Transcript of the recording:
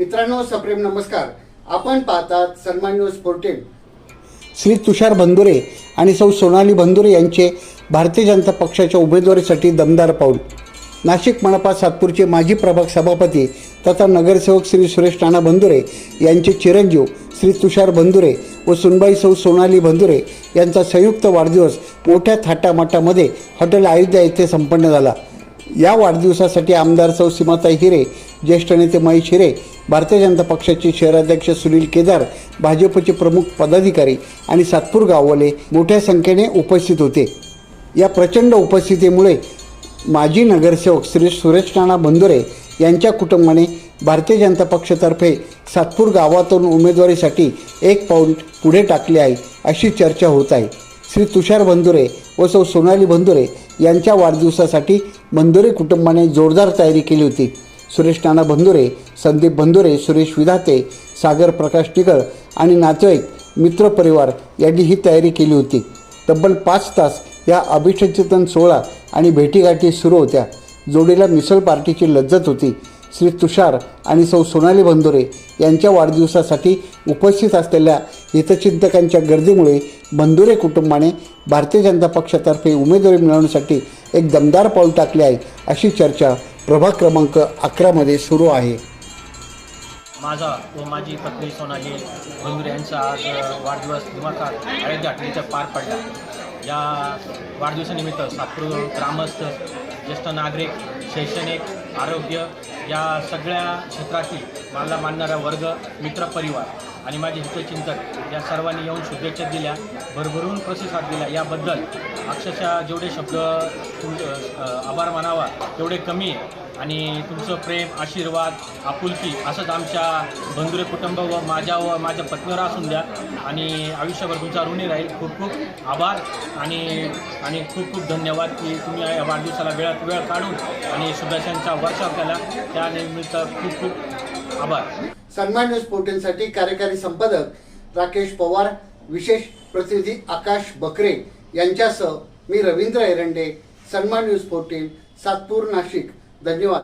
मित्रांनो सप्रेम नमस्कार. आपण पाहतात सन्मान न्यूज फोर्टीन श्री तुषार बंधुरे आणि सौ सोनाली बंधुरे यांचे भारतीय जनता पक्षाच्या उमेदवारीसाठी दमदार पाऊल. नाशिक मनपा सातपूरचे माजी प्रभाग सभापती तथा नगरसेवक श्री सुरेश राणा बंधुरे यांचे चिरंजीव श्री तुषार बंधुरे व सुनबाई सौ सोनाली बंधुरे यांचा संयुक्त वाढदिवस मोठ्या थाटामाटामध्ये हॉटेल अयोध्या येथे संपन्न झाला. या वाढदिवसासाठी आमदार सौ सीमाताई हिरे ज्येष्ठ नेते महेश हिरे भारतीय जनता पक्षाचे शहराध्यक्ष सुनील केदार भाजपचे प्रमुख पदाधिकारी आणि सातपूर गाववाले मोठ्या संख्येने उपस्थित होते. या प्रचंड उपस्थितीमुळे माजी नगरसेवक श्री सुरेश राणा बंधुरे यांच्या कुटुंबाने भारतीय जनता पक्षातर्फे सातपूर गावातून उमेदवारीसाठी एक पाऊल पुढे टाकले आहे अशी चर्चा होत आहे. श्री तुषार बंदुरे व सौ सोनाली बंदुरे यांच्या वाढदिवसासाठी बंदुरे कुटुंबाने जोरदार तयारी केली होती. सुरेश नाना बंदुरे संदीप बंदुरे सुरेश विधाते सागर प्रकाश टिकळ आणि नातेवाईक मित्रपरिवार यांनी ही तयारी केली होती. तब्बल पाच तास या अभिषेचन सोहळा आणि भेटीगाठी सुरू होत्या. जोडीला मिसळ पार्टीची लज्जत होती. श्री तुषार आणि सौ सोनाली बंधुरे यांच्या वाढदिवसासाठी उपस्थित असलेल्या हितचिंतकांच्या गर्दीमुळे बंधुरे कुटुंबाने भारतीय जनता पक्षातर्फे उमेदवारी मिळवण्यासाठी एक दमदार पाऊल टाकले आहे अशी चर्चा प्रभाग क्रमांक अकरामध्ये सुरू आहे. माझा व माझी पत्नी सोनाली बंधुरे यांचा आज वाढदिवस दिमाखात अयोध्या इथं पार पडला. या वाढदिवसानिमित्त सातपूर ग्रामस्थ ज्येष्ठ नागरिक शैक्षणिक आरोग्य या सगळ्या क्षेत्रातील मला मानणारा वर्ग मित्रपरिवार आणि माझे हितचिंतक या सर्वांनी येऊन शुभेच्छा दिल्या भरभरून प्रतिसाद दिला. याबद्दल अक्षरशः जेवढे शब्द आभार मानावा तेवढे कमी आहे. आणि तुमचं प्रेम आशीर्वाद आपुलकी असंच आमच्या बंधुरे कुटुंब व माझ्या व माझ्या पत्नीवर असून द्या. आणि आयुष्यभर तुमचा ऋणी राहील. खूप खूप आभार आणि आणि खूप खूप धन्यवाद की तुम्ही या वाढदिवसाला वेळात वेळ काढून आणि शुभेच्छांचा वर्षाव केला. त्यानिमित्त खूप खूप आभार. सन्मान न्यूज पोर्टलसाठी कार्यकारी संपादक राकेश पवार विशेष प्रतिनिधी आकाश बकरे यांच्यासह मी रवींद्र एरंडे सन्मान न्यूज पोर्टल सातपूर नाशिक. धन्यवाद